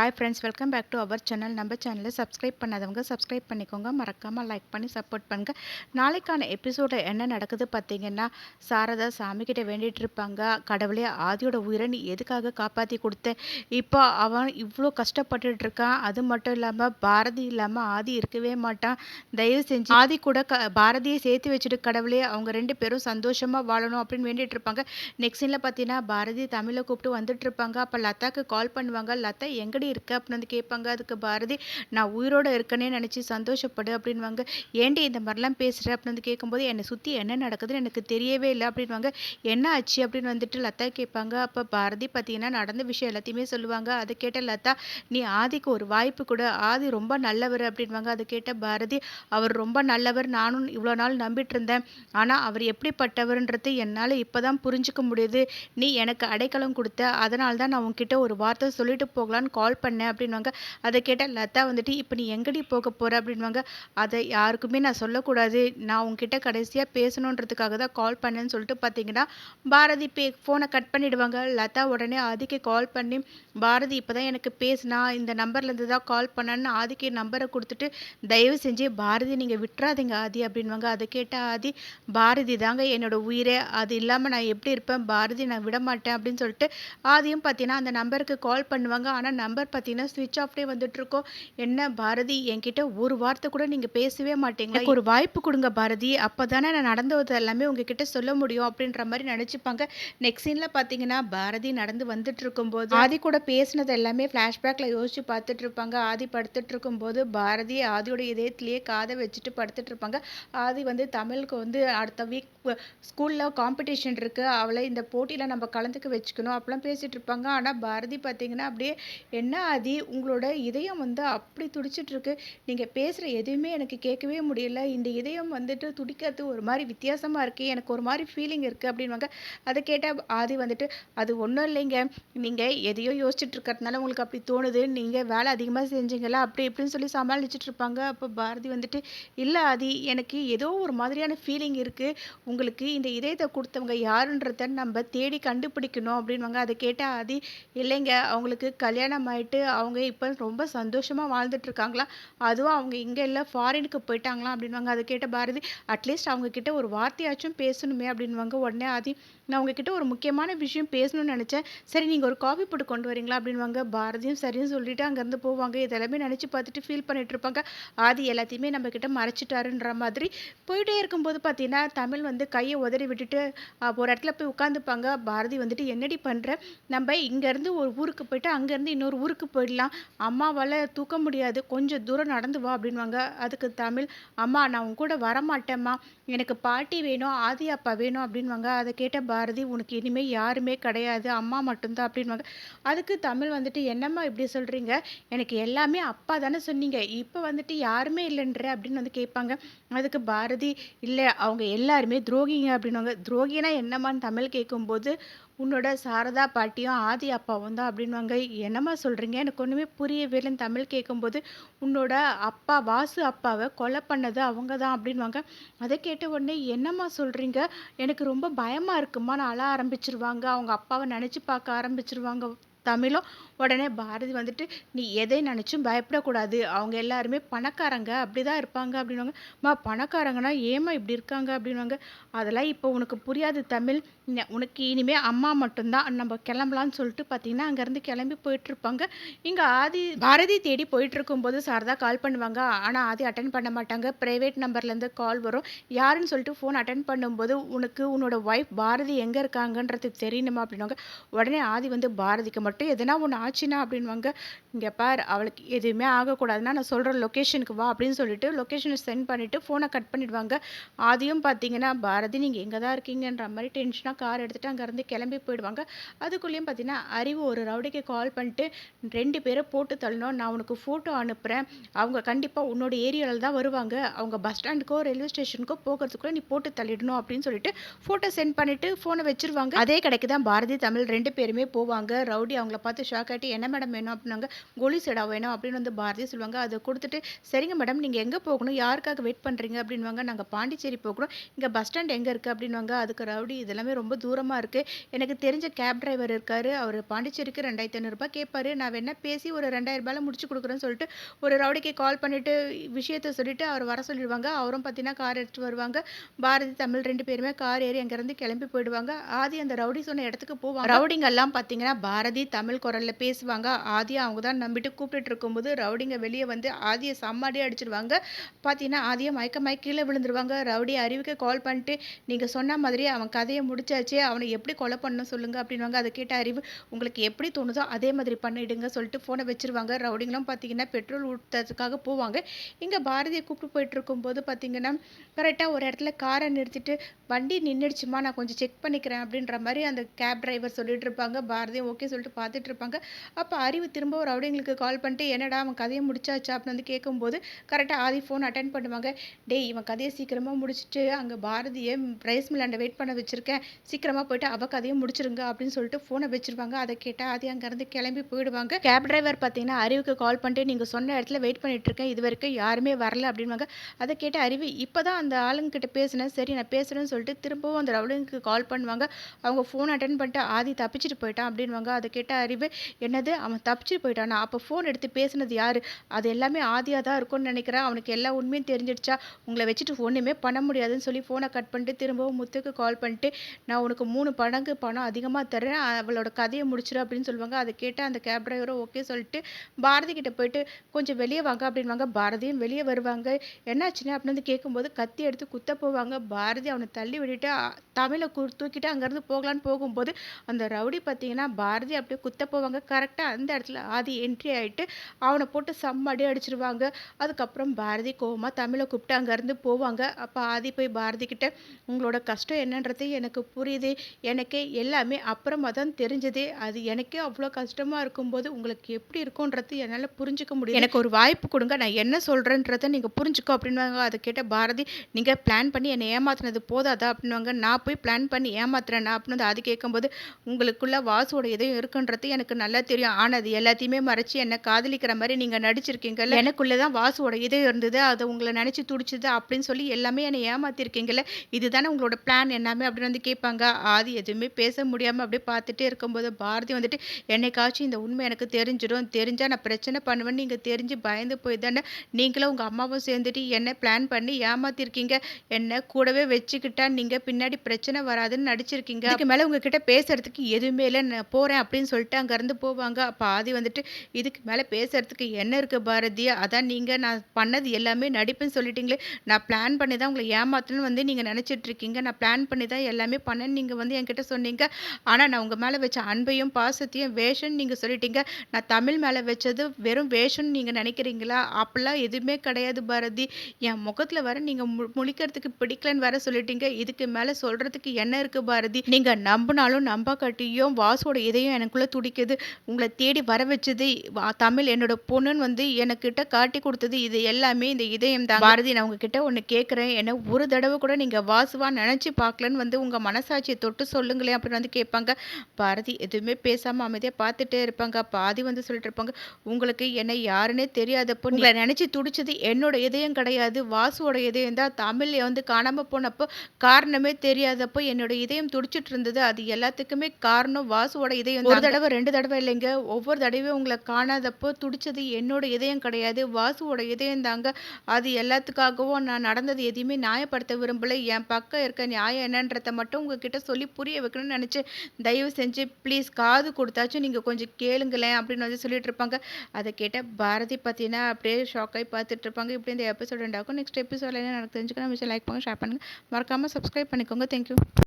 Hi friends welcome back to our channel நம்ம சேனலை subscribe பண்ணாதவங்க சப்ஸ்கிரைப் பண்ணிக்கோங்க. மறக்காமல் லைக் பண்ணி சப்போர்ட் பண்ணுங்கள் நாளைக்கான எபிசோடில் என்ன நடக்குது பார்த்தீங்கன்னா சாரதா சாமிக்கிட்ட வேண்டிகிட்டு இருப்பாங்க. கடவுளே ஆதியோட உயிரை நீ எதுக்காக காப்பாற்றி கொடுத்த? இப்போ அவன் இவ்வளோ கஷ்டப்பட்டுட்டு இருக்கான். அது மட்டும் இல்லாமல் பாரதி இல்லாமல் ஆதி இருக்கவே மாட்டான். தயவு செஞ்சு ஆதி கூட க பாரதியை சேர்த்து வச்சுட்டு கடவுளே அவங்க ரெண்டு பேரும் சந்தோஷமாக வாழணும் அப்படின்னு வேண்டிகிட்டு இருப்பாங்க. நெக்ஸ்ட் சீனில் பார்த்தீங்கன்னா பாரதி தமிழை கூப்பிட்டு வந்துட்டு இருப்பாங்க. அப்போ லதாக்கு கால் பண்ணுவாங்க. லதா எங்கடி இருக்க அப்படின்னு வந்து கேட்பாங்க. அதுக்கு பாரதி நான் உயிரோடு இருக்கனே நினச்சி சந்தோஷப்படு அப்படின்வாங்க ஏன்டி இந்த மாதிரிலாம் பேசுகிற அப்படின்னு வந்து கேட்கும்போது என்னை சுற்றி என்ன நடக்குதுன்னு எனக்கு தெரியவே இல்லை அப்படின்வாங்க என்ன ஆச்சு? அப்படின்னு வந்துட்டு லதா கேட்பாங்க. அப்போ பாரதி பார்த்தீங்கன்னா நடந்த விஷயம் எல்லாத்தையுமே சொல்லுவாங்க. அதை கேட்ட லதா நீ ஆதிக்கு ஒரு வாய்ப்பு கூட. ஆதி ரொம்ப நல்லவர் அப்படின்வாங்க அதை கேட்ட பாரதி அவர் ரொம்ப நல்லவர். நானும் இவ்வளோ நாள் நம்பிட்டு இருந்தேன். ஆனால் அவர் எப்படிப்பட்டவர்ன்றது என்னால் இப்போ தான் புரிஞ்சுக்க முடியுது. நீ எனக்கு அடைக்கலம் கொடுத்த. அதனால தான் நான் உன்கிட்ட ஒரு வார்த்தை சொல்லிட்டு போகலான்னு கால் பண்ணேன் அப்படின்வாங்க அதை கேட்டால் லதா வந்துட்டு இப்போ நீ எங்கடி போக போகிற அப்படின்வாங்க அதை யாருக்குமே நான் சொல்லக்கூடாது. நான் உங்ககிட்ட கடைசியாக பேசணுன்றதுக்காக தான் கால் பண்ணேன்னு சொல்லிட்டு பார்த்தீங்கன்னா பாரதி பே ஃபோனை கட் பண்ணிவிடுவாங்க லதா உடனே ஆதிக்கு கால் பண்ணி பாரதி இப்போ தான் எனக்கு பேசினா இந்த நம்பர்லேருந்து தான் கால் பண்ணேன்னு ஆதிக்கு நம்பரை கொடுத்துட்டு தயவு செஞ்சு பாரதி நீங்கள் விட்டுறாதீங்க ஆதி. அப்படின்வாங்க அதை கேட்டால் ஆதி பாரதி தாங்க என்னோட உயிரே. அது இல்லாமல் நான் எப்படி இருப்பேன்? பாரதி நான் விட மாட்டேன். அப்படின்னு சொல்லிட்டு ஆதியும் பார்த்தீங்கன்னா அந்த நம்பருக்கு கால் பண்ணுவாங்க. ஆனால் நம்பர் பார்த்தீங்கன்னா ஸ்விட்ச் ஆஃப்டே வந்துட்டு இருக்கோம் என்ன பாரதி என்கிட்ட ஒரு வார்த்தை கூட நீங்கள் பேசவே மாட்டீங்க எனக்கு ஒரு வாய்ப்பு கொடுங்க பாரதி. அப்போ தானே நான் நடந்தது எல்லாமே உங்ககிட்ட சொல்ல முடியும் அப்படின்ற மாதிரி நினச்சிப்பாங்க. நெக்ஸ்ட் சீனில் பார்த்தீங்கன்னா பாரதி நடந்து வந்துட்டு இருக்கும்போது ஆதி கூட பேசினது எல்லாமே ஃப்ளாஷ்பேக்கில் யோசிச்சு பார்த்துட்டு இருப்பாங்க ஆதி படுத்துட்டு இருக்கும்போது பாரதி ஆதியோட இதயத்திலேயே காதை வச்சுட்டு படுத்துட்டு இருப்பாங்க ஆதி வந்து தமிழுக்கு வந்து அடுத்த வீக் ஸ்கூலில் காம்படிஷன் இருக்குது அவளை இந்த போட்டியில் நம்ம கலந்துக்க வச்சுக்கணும். அப்படிலாம் பேசிகிட்டு இருப்பாங்க ஆனால் பாரதி பார்த்தீங்கன்னா அப்படியே என்ன ஆதி? உங்களோட இதயம் வந்து அப்படி துடிச்சிட்ருக்கு. நீங்கள் பேசுகிற எதுவுமே எனக்கு கேட்கவே முடியல. இந்த இதயம் வந்துட்டு துடிக்கிறது ஒரு மாதிரி வித்தியாசமாக இருக்குது எனக்கு ஒரு மாதிரி ஃபீலிங் இருக்குது அப்படின்வாங்க அதை கேட்டால் ஆதி வந்துட்டு அது ஒன்றும் இல்லைங்க. நீங்கள் எதையோ யோசிச்சுட்டு இருக்கிறதுனால உங்களுக்கு அப்படி தோணுது. நீங்கள் வேலை அதிகமாக செஞ்சீங்களா அப்படி இப்படின்னு சொல்லி சமாளிச்சுட்டு இருப்பாங்க. அப்போ பாரதி வந்துட்டு இல்லை ஆதி எனக்கு ஏதோ ஒரு மாதிரியான ஃபீலிங் இருக்குது உங்களுக்கு இந்த இதயத்தை கொடுத்தவங்க யாருன்றத நம்ம தேடி கண்டுபிடிக்கணும். அப்படின்வாங்க அதை கேட்டால் ஆதி இல்லைங்க. அவங்களுக்கு கல்யாணம் ஆகிட்டு அவங்க இப்போ ரொம்ப சந்தோஷமாக வாழ்ந்துட்டுருக்காங்களா? அதுவும் அவங்க இங்கே இல்லை ஃபாரினுக்கு போயிட்டாங்களாம் அப்படின்வாங்க அதை கேட்ட பாரதி அட்லீஸ்ட் அவங்க கிட்ட ஒரு வார்த்தையாச்சும் பேசணுமே அப்படின்வாங்க உடனே ஆதி நான் உங்ககிட்ட ஒரு முக்கியமான விஷயம் பேசணும்னு நினச்சேன். சரி நீங்கள் ஒரு காஃபி போட்டு கொண்டு வரீங்களா? அப்படின்வாங்க பாரதியும் சரின்னு சொல்லிட்டு அங்கேருந்து போவாங்க. இதெல்லாமே நினச்சி பார்த்துட்டு ஃபீல் பண்ணிட்டு இருப்பாங்க. ஆதி எல்லாத்தையுமே நம்ம கிட்ட மறைச்சிட்டாருன்ற மாதிரி போயிட்டே இருக்கும்போது பார்த்தீங்கன்னா தமிழ் வந்து கையை உதறி விட்டுட்டு ஒரு இடத்துல போய் உட்காந்துப்பாங்க. பாரதி வந்துட்டு என்னடி பண்ணுற நம்ம இங்கேருந்து ஒரு ஊருக்கு போயிட்டு அங்கேருந்து இன்னொரு ஊருக்கு போயிடலாம். அம்மாவால் தூக்க முடியாது. கொஞ்சம் தூரம் நடந்து வா அப்படின்வாங்க அதுக்கு தமிழ் அம்மா நான் உன் கூட வரமாட்டேம்மா. எனக்கு பாட்டி வேணும் ஆதி அப்பா வேணும் அப்படின்வாங்க அதை கேட்ட பாரதி உனக்கு இனிமேல் யாருமே கிடையாது. அம்மா மட்டும்தான் அப்படின்வாங்க அதுக்கு தமிழ் வந்துட்டு என்னம்மா இப்படி சொல்கிறீங்க எனக்கு எல்லாமே அப்பா தானே சொன்னீங்க. இப்போ வந்துட்டு யாருமே இல்லைன்ற அப்படின்னு வந்து கேட்பாங்க. அதுக்கு பாரதி இல்லை அவங்க எல்லாருமே துரோகிங்க அப்படின்வாங்க துரோகினா என்னம்மான்னு தமிழ் கேட்கும்போது உன்னோட சாரதா பாட்டியும் ஆதி அப்பாவும் தான் அப்படின்வாங்க என்னம்மா சொல்கிறீங்க எனக்கு ஒன்றுமே புரியவே இல்லைன்னு தமிழ் கேட்கும்போது உன்னோட அப்பா வாசு அப்பாவை கொலை பண்ணது அவங்க தான் அப்படின்வாங்க அதை கேட்ட உடனே என்னம்மா சொல்கிறீங்க எனக்கு ரொம்ப பயமாக இருக்குமா நான் அழ ஆரம்பிச்சிருவாங்க. அவங்க அப்பாவை நினச்சி பார்க்க ஆரம்பிச்சிருவாங்க தமிழும். உடனே பாரதி வந்துட்டு நீ எதை நினச்சும் பயப்படக்கூடாது. அவங்க எல்லாருமே பணக்காரங்க. அப்படி தான் இருப்பாங்க. அப்படின்வாங்க மா பணக்காரங்கன்னா ஏமா இப்படி இருக்காங்க? அப்படின்வாங்க அதெல்லாம் இப்போ உனக்கு புரியாது தமிழ். உனக்கு இனிமேல் அம்மா மட்டும்தான். நம்ம கிளம்பலான்னு சொல்லிட்டு பார்த்தீங்கன்னா அங்கேருந்து கிளம்பி போயிட்டுருப்பாங்க. இங்கே ஆதி பாரதி தேடி போயிட்டுருக்கும்போது சார் சாரதா கால் பண்ணுவாங்க. ஆனால் ஆதி அட்டன் பண்ண மாட்டாங்க. ப்ரைவேட் நம்பர்லேருந்து கால் வரும். யாருன்னு சொல்லிட்டு ஃபோன் அட்டன் பண்ணும்போது உனக்கு உன்னோட ஒய்ஃப் பாரதி எங்கே இருக்காங்கன்றது தெரியணுமா அப்படின்வாங்க உடனே ஆதி வந்து பாரதிக்கு மட்டும் எதனா ஒன்று ஆச்சுன்னா அப்படின்வாங்க இங்கே பார் அவளுக்கு எதுவுமே ஆகக்கூடாதுன்னா நான் சொல்கிற லொக்கேஷனுக்கு வா அப்படின்னு சொல்லிட்டு லொக்கேஷனை சென்ட் பண்ணிவிட்டு ஃபோனை கட் பண்ணிடுவாங்க. ஆதியும் பார்த்தீங்கன்னா பாரதி நீங்கள் எங்கே தான் இருக்கீங்கன்ற மாதிரி டென்ஷனாக கார் எடுத்துகிட்டு அங்கேருந்து கிளம்பி போயிடுவாங்க. அதுக்குள்ளேயும் பார்த்தீங்கன்னா அறிவு ஒரு ரவுடிக்கு கால் பண்ணிட்டு ரெண்டு பேரை போட்டு தள்ளணும். நான் உனக்கு ஃபோட்டோ அனுப்புகிறேன் அவங்க கண்டிப்பாக உன்னோட ஏரியாவில் தான் வருவாங்க. அவங்க பஸ் ஸ்டாண்டுக்கோ ரயில்வே ஸ்டேஷனுக்கோ போகிறதுக்குள்ளே நீ போட்டு தள்ளிடணும் அப்படின்னு சொல்லிட்டு ஃபோட்டோ சென்ட் பண்ணிவிட்டு ஃபோனை வச்சுருவாங்க. அதே கடைக்கு தான் பாரதி தமிழ் ரெண்டு பேருமே போவாங்க. ரவுடி அவங்கள பார்த்து ஷாக் ஆகிட்டு என்ன மேடம் வேணும்? அப்படின்னாங்க. கோலி செடா வேணும். அப்படின்னு வந்து பாரதி சொல்லுவாங்க. அதை கொடுத்துட்டு சரிங்க மேடம் நீங்கள் எங்கே போகணும்? யாருக்காக வெயிட் பண்ணுறீங்க அப்படின்வாங்க நாங்கள் பாண்டிச்சேரி போகணும் இங்கே பஸ் ஸ்டாண்ட் எங்கே இருக்குது அப்படின்வாங்க அதுக்கு ரவுடி இதெல்லாமே ரொம்ப ரொம்ப தூரமாக இருக்குது எனக்கு தெரிஞ்ச கேப் டிரைவர் இருக்கார். அவர் பாண்டிச்சேரிக்கு ரெண்டாயிரத்தி ஐநூறுரூபா கேட்பார் நான் வேணால் பேசி ஒரு ரெண்டாயிரரூபாயில் முடிச்சு கொடுக்குறேன்னு சொல்லிட்டு ஒரு ரவுடிக்கு கால் பண்ணிவிட்டு விஷயத்த சொல்லிவிட்டு அவர் வர சொல்லிடுவாங்க. அவரும் பார்த்தீங்கன்னா கார் எடுத்துகிட்டு வருவாங்க. பாரதி தமிழ் ரெண்டு பேருமே கார் ஏறி அங்கேருந்து கிளம்பி போயிடுவாங்க. ஆதி அந்த ரவுடி சொன்ன இடத்துக்கு போவாங்க. ரவுடிங்கெல்லாம் பார்த்தீங்கன்னா பாரதி தமிழ் குரலில் பேசுவாங்க. ஆதி அவங்க தான் நம்பிட்டு கூப்பிட்டுட்டு இருக்கும்போது ரவுடிங்க வெளியே வந்து ஆதியை சம்மாடியே அடிச்சிருவாங்க. பார்த்தீங்கன்னா ஆதியை மயக்க மயக்க கீழே விழுந்துருவாங்க. ரவுடி அறிவுக்கு கால் பண்ணிட்டு நீங்கள் சொன்ன மாதிரி அவன் கதையை முடிச்சாச்சு? அவனை எப்படி கொலை பண்ணணும் சொல்லுங்க அப்படின்வாங்க அதை கேட்ட அறிவு உங்களுக்கு எப்படி தோணுதோ அதே மாதிரி பண்ணிடுங்க சொல்லிட்டு ஃபோனை வச்சிருவாங்க. ரவுடிங்கெலாம் பார்த்தீங்கன்னா பெட்ரோல் ஊற்றுறதுக்காக போவாங்க. இங்கே பாரதியை கூப்பிட்டு போயிட்டு இருக்கும்போது பார்த்தீங்கன்னா கரெக்டாக ஒரு இடத்துல காரை நிறுத்திட்டு வண்டி நின்றுடுச்சுமா நான் கொஞ்சம் செக் பண்ணிக்கிறேன். அப்படின்ற மாதிரி அந்த கேப் டிரைவர் சொல்லிட்டு இருப்பாங்க. பாரதியும் ஓகே சொல்லிட்டு பார்த்துட்டு இருப்பாங்க. அப்போ அறிவு திரும்ப ஒரு ரவுடிங்களுக்கு கால் பண்ணிட்டு என்னடா அவன் கதையை முடிச்சாச்சா? அப்படின்னு வந்து கேட்கும்போது கரெக்டாக ஆதி ஃபோன் அட்டன் பண்ணுவாங்க. டேய் இவன் கதையை சீக்கிரமாக முடிச்சுட்டு அங்கே பாரதியை ரைஸ் மில்லாண்ட வெயிட் பண்ண வச்சுருக்கேன். சீக்கிரமாக போயிட்டு அவ கதையும் முடிச்சிருங்க அப்படின்னு சொல்லிட்டு ஃபோனை வச்சிருவாங்க. அதை கேட்டால் ஆதி அங்கேருந்து கிளம்பி போயிடுவாங்க. கேப் டிரைவர் பார்த்தீங்கன்னா அறிவுக்கு கால் பண்ணிட்டு நீங்கள் சொன்ன இடத்துல வெயிட் பண்ணிட்டு இருக்கேன். இது வரைக்கும் யாருமே வரல அப்படின்வாங்க அதை கேட்ட அறிவு இப்போ தான் அந்த ஆளுங்கிட்ட பேசினேன். சரி நான் பேசுகிறேன்னு சொல்லிட்டு திரும்பவும் அந்த ரவுலிங்க்கு கால் பண்ணுவாங்க. அவங்க ஃபோன் அட்டன் பண்ணிட்டு ஆதி தப்பிச்சிட்டு போயிட்டான் அப்படின்வாங்க அதை கேட்ட அறிவு என்னது? அவன் தப்பிச்சிட்டு போயிட்டானா? அப்போ ஃபோன் எடுத்து பேசுனது யார்? அது எல்லாமே ஆதியாக தான் இருக்கும்னு நினைக்கிறேன். அவனுக்கு எல்லா உண்மையும் தெரிஞ்சிடுச்சா? உங்களை வச்சுட்டு ஒன்றுமே பண்ண முடியாதுன்னு சொல்லி ஃபோனை கட் பண்ணிட்டு திரும்பவும் முத்துக்கு கால் பண்ணிட்டு நான் உனக்கு மூணு படங்கு பணம் அதிகமாக தரேன் அவளோட கதையை முடிச்சிடும் அப்படின்னு சொல்லுவாங்க. அதை கேட்டு அந்த கேப் டிரைவரும் ஓகே சொல்லிட்டு பாரதி கிட்ட போயிட்டு கொஞ்சம் வெளியே வாங்க அப்படின்வாங்க பாரதியும் வெளியே வருவாங்க. என்னாச்சுன்னு? அப்படின்னு கேட்கும்போது கத்தி எடுத்து குத்த போவாங்க. பாரதி அவனை தள்ளி விட்டுட்டு தமிழை கு தூக்கிட்டு அங்கேருந்து போகலான்னு போகும்போது அந்த ரவுடி பார்த்தீங்கன்னா பாரதி அப்படியே குத்த போவாங்க. கரெக்டாக அந்த இடத்துல ஆதி என்ட்ரி ஆகிட்டு அவனை போட்டு செம்மடி அடிச்சிருவாங்க. அதுக்கப்புறம் பாரதி கோவமாக தமிழை கூப்பிட்டு அங்கேருந்து போவாங்க. அப்போ ஆதி போய் பாரதி கிட்ட உங்களோட கஷ்டம் என்னன்றது எனக்கு புரியுது? எனக்கே எல்லாமே அப்புறமா தான் தெரிஞ்சது. அது எனக்கே அவ்வளோ கஷ்டமாக இருக்கும்போது உங்களுக்கு எப்படி இருக்கும்ன்றது என்னால் புரிஞ்சுக்க முடியும் எனக்கு ஒரு வாய்ப்பு கொடுங்க. நான் என்ன சொல்கிறேன்றதை நீங்கள் புரிஞ்சுக்கோ அப்படின்வாங்க அதை கேட்ட பாரதி நீங்கள் பிளான் பண்ணி என்னை ஏமாத்தினது போதாதா அப்படின்வாங்க நான் போய் பிளான் பண்ணி ஏமாத்துறேன்னா அப்படின்னு அது கேட்கும்போது உங்களுக்குள்ள வாசுவோட எதையும் இருக்குன்றது எனக்கு நல்லா தெரியும். ஆனால் அது எல்லாத்தையுமே மறைச்சி என்னை காதலிக்கிற மாதிரி நீங்கள் நடிச்சிருக்கீங்கல்ல. எனக்குள்ளே தான் வாசுவோட இதயம் இருந்தது. அதை உங்களை நினச்சி துடிச்சுது அப்படின்னு சொல்லி எல்லாமே என்னை ஏமாத்திருக்கீங்கல்ல. இதுதானே உங்களோட பிளான் எல்லாமே அப்படின்னு வந்து கேட்பாங்க. ஆதி எதுவுமே பேச முடியாமல் அப்படியே பார்த்துட்டே இருக்கும்போது பாரதி வந்துட்டு என்னைக்காச்சும் இந்த உண்மை எனக்கு தெரிஞ்சிடும். தெரிஞ்சால் நான் பிரச்சனை பண்ணுவேன்னு நீங்கள் தெரிஞ்சு பயந்து போய் தானே நீங்களும் உங்கள் அம்மாவும் சேர்ந்துட்டு என்ன பிளான் பண்ணி ஏமாத்திருக்கீங்க. என்ன கூடவே வச்சுக்கிட்டா நீங்கள் பின்னாடி பிரச்சனை வராதுன்னு நடிச்சிருக்கீங்க. அதுக்கு மேலே உங்ககிட்ட பேசுறதுக்கு எதுவுமே இல்லை. நான் போகிறேன் அப்படின்னு சொல்லிட்டு அங்கேருந்து போவாங்க. அப்போ ஆதி வந்துட்டு இதுக்கு மேலே பேசுறதுக்கு என்ன இருக்குது பாரதி? அதான் நீங்கள் நான் பண்ணது எல்லாமே நடிப்புன்னு சொல்லிட்டீங்களே. நான் பிளான் பண்ணி தான் உங்களை ஏமாத்தணும்னு வந்து நீங்கள் நினச்சிட்ருக்கீங்க நான் பிளான் பண்ணி தான் எல்லாமே பண்ணேன்னு நீங்கள் வந்து என்கிட்ட சொன்னீங்க. ஆனால் நான் உங்கள் மேலே வச்ச அன்பையும் பாசத்தையும் வேஷன் நீங்கள் சொல்லிட்டீங்க. நான் தமிழ் மேலே வச்சது வெறும் வேஷம்னு நீங்கள் நினைக்கிறீங்களா? அப்படிலாம் எதுவுமே கிடையாது பாரதி. என் முகத்தில் வர நீங்கள் மு முழிக்கிறதுக்கு பிடிக்கலன்னு வர சொல்லிட்டீங்க. இதுக்கு மேலே சொல்கிறதுக்கு என்ன இருக்குது பாரதி? நீங்கள் நம்பினாலும் நம்ப கட்டியும் வாசோட இதயம் எனக்குள்ளே துடிக்குது. உங்களை தேடி வர வச்சது தமிழ் என்னோட பொண்ணுன்னு வந்து எனக்கிட்ட காட்டி கொடுத்தது இது எல்லாமே இந்த இதயம் தான் பாரதி நான் உங்ககிட்ட ஒன்று கேட்குறேன் ஏன்னா ஒரு தடவை கூட நீங்கள் வாசுவா நினச்சி பார்க்கலன்னு வந்து உங்கள் மனசாட்சியை தொட்டு சொல்லுங்களேன் அப்படின்னு வந்து கேட்பாங்க. பாரதி எதுவுமே பேசாமல் அமைதியாக பார்த்துட்டே இருப்பாங்க. பாதி வந்து சொல்லிட்டு இருப்பாங்க உங்களுக்கு என்ன யாருன்னே தெரியாதப்போ உங்களை நினச்சி துடிச்சது என்னோட இதயம் கிடையாது. வாசுவோட இதயம் தான். தமிழ் வந்து காணாமல் போனப்போ காரணமே தெரியாதப்போ என்னோட இதயம் துடிச்சிட்டு இருந்தது. அது எல்லாத்துக்குமே காரணம் வாசுவோட இதயம் ஒரு தடவை ரெண்டு தடவை இல்லைங்க. ஒவ்வொரு தடவையும் உங்களை காணாதப்போ துடிச்சது என்னோட இதயம் கிடையாது. வாசுவோட இதயம் தாங்க. அது எல்லாத்துக்காகவும் நான் நடந்தது எதையுமே நியாயப்படுத்த விரும்பல. என் பக்கம் இருக்க நியாயம் என்னன்றதை மட்டும் உங்ககிட்ட சொல்லி புரிய வைக்கணும்னு நினச்சி தயவு செஞ்சு ப்ளீஸ் காது கொடுத்தாச்சும் நீங்கள் கொஞ்சம் கேளுங்களேன் அப்படின்னு வந்து சொல்லிட்டு இருப்பாங்க. அதை கேட்டால் பாரதி பார்த்தீங்கன்னா அப்படியே ஷாக்காகி பார்த்துட்டு இருப்பாங்க. இப்படி இந்த எபிசோட் உண்டாகும் நெக்ஸ்ட் எபிசோடில் என்ன நடக்கு தெரிஞ்சுக்கணும். விஷயம் லைக் பண்ணுங்கள் ஷேர் பண்ணுங்கள் மறக்காமல் சப்ஸ்கிரைப் பண்ணிக்கோங்க. தேங்க்யூ